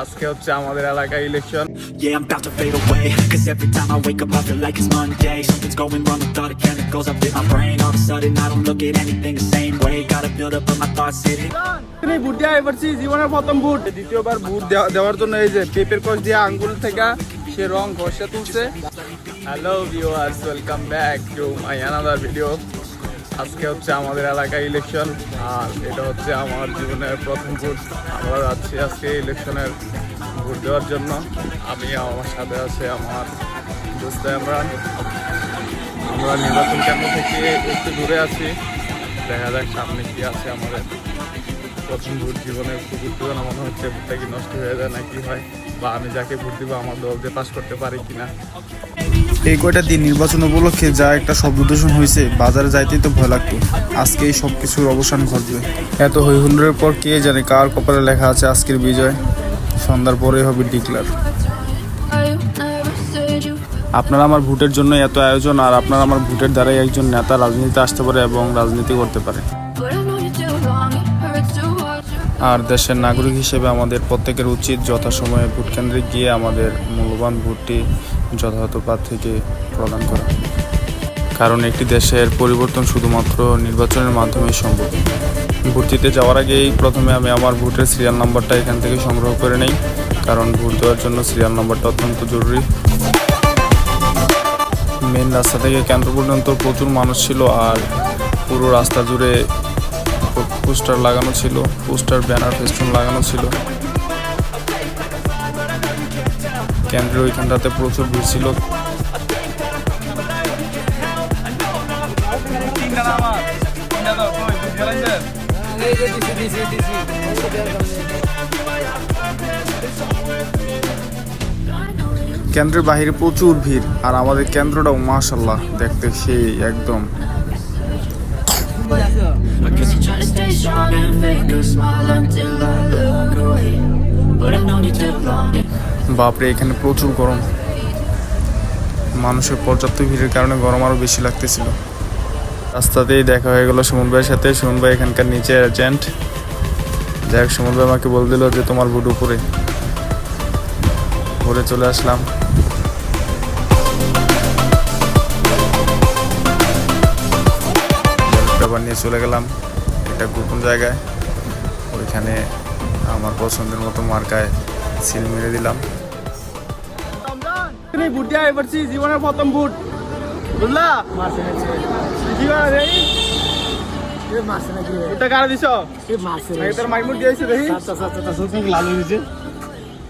আজকে হচ্ছে আমাদের এলাকায় election Yeah, I'm about to fade away Cause every time I wake up I feel like it's Monday Something's going wrong with all the chemicals up in my brain All of a sudden I don't look at anything the same way Gotta build up of my thoughts sitting তুমি vote দেওয়া এবারছি জীবনের প্রথম vote দ্বিতীয়বার vote দেওয়ার জন্য এই যে পেপের কষ দিয়ে আঙ্গুল থেকে সে রং ঘষে তুলছে hello viewers welcome back to my another video আজকে হচ্ছে আমাদের এলাকায় ইলেকশন আর এটা হচ্ছে আমার জীবনের প্রথম ভোট। আমরা যাচ্ছি আজকে ইলেকশনের ভোট দেওয়ার জন্য। আমি আমার সাথে আছে আমার দোস্ত ইমরান। আমরা নির্বাচন কেন্দ্র থেকে একটু দূরে আছি। দেখা যাক সামনে কি আছে আমাদের। প্রথম ভোট জীবনে খুব উত্তেজনা মনে হচ্ছে, ভোটটা কি নষ্ট হয়ে যায় না কি হয়? বা আমি যাকে ভোট দিব, আমার দল যে পাস করতে পারি কিনা? এই কয়টা দিন নির্বাচন উপলক্ষে যা একটা শব্দ দূষণ হয়েছে, বাজারে যাইতেই তো ভয় লাগতো। আজকে এই সব কিছুর অবসান ঘটবে। এত হৈহুল্লোড়ের পর কে জানে কার কপালে লেখা আছে আজকের বিজয়? সন্ধ্যার পরেই হবে ডিক্লার। আপনারা আমার ভোটের জন্য এত আয়োজন, আর আপনারা আমার ভোটের দ্বারাই একজন নেতা রাজনীতিতে আসতে পারে এবং রাজনীতি করতে পারে। আর দেশের নাগরিক হিসেবে আমাদের প্রত্যেকের উচিত যথাসময়ে ভোট কেন্দ্রে গিয়ে আমাদের মূল্যবান ভোটটি যথাযথ প্রার্থীকে প্রদান করা। কারণ একটি দেশের পরিবর্তন শুধুমাত্র নির্বাচনের মাধ্যমেই সম্ভব। ভোট দিতে যাওয়ার আগেই প্রথমে আমি আমার ভোটের সিরিয়াল নাম্বারটা এখান থেকে সংগ্রহ করে নেই, কারণ ভোট দেওয়ার জন্য সিরিয়াল নাম্বারটা অত্যন্ত জরুরি। মেন রাস্তা থেকে কেন্দ্র পর্যন্ত প্রচুর মানুষ ছিল আর পুরো রাস্তা জুড়ে পোস্টার লাগানো ছিল পোস্টার ব্যানার ফেস্টুন লাগানো ছিল। কেন্দ্রে ওইখানটাতে প্রচুর ভিড় ছিল। কেন্দ্রের বাহিরে প্রচুর ভিড়, আর আমাদের কেন্দ্রটাও মাসাল্লাহ দেখতে সেই একদম। বাপরে, এখানে প্রচুর গরম। মানুষের পর্যাপ্ত ভিড়ের কারণে গরম আরও বেশি লাগতেছিল। রাস্তাতেই দেখা হয়ে গেল সুমন ভাইয়ের সাথে। সুমন ভাই এখানকার নিচে এজেন্ট যাই হোক সুমন ভাই আমাকে বল দিল যে তোমার ভোট উপরে। ঘুরে চলে আসলাম। ব্যাপার নিয়ে চলে গেলাম। একটা গোপন জায়গায়। ওইখানে আমার পছন্দের মতো মার্কায় সিল মেরে দিলাম। তুমি ভোট দেওয়া এবারছি জীবনের প্রথম ভোট। বুঝলা? জীবনে কারা দিছ? তোর মাইমুট দিয়েছে দেখি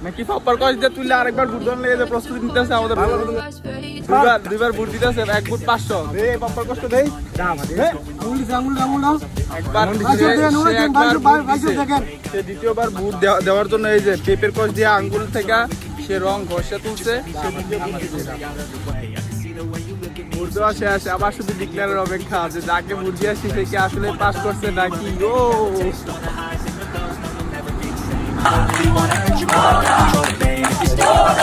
নাকি পাপ্পার কস দিয়ে তুললে আরেকবার ভোট দেওয়ার যে প্রস্তুতি আমাদের দুইবার দুইবার ভোট দিতেছে এক ভোট পাঁচশো। কষ্ট দেই। একবার দ্বিতীয়বার ভোট দেওয়া- দেওয়ার জন্য এই যে পেপের কষ দিয়ে আঙ্গুল থেকে সে রং ঘষে তুলছে মুর্দেওয়া শেষ আবার শুধু ডিক্লারের অপেক্ষা যে যাকে মুরগি আসি সে কি আসলে পাস করছে নাকি ও I hurt you all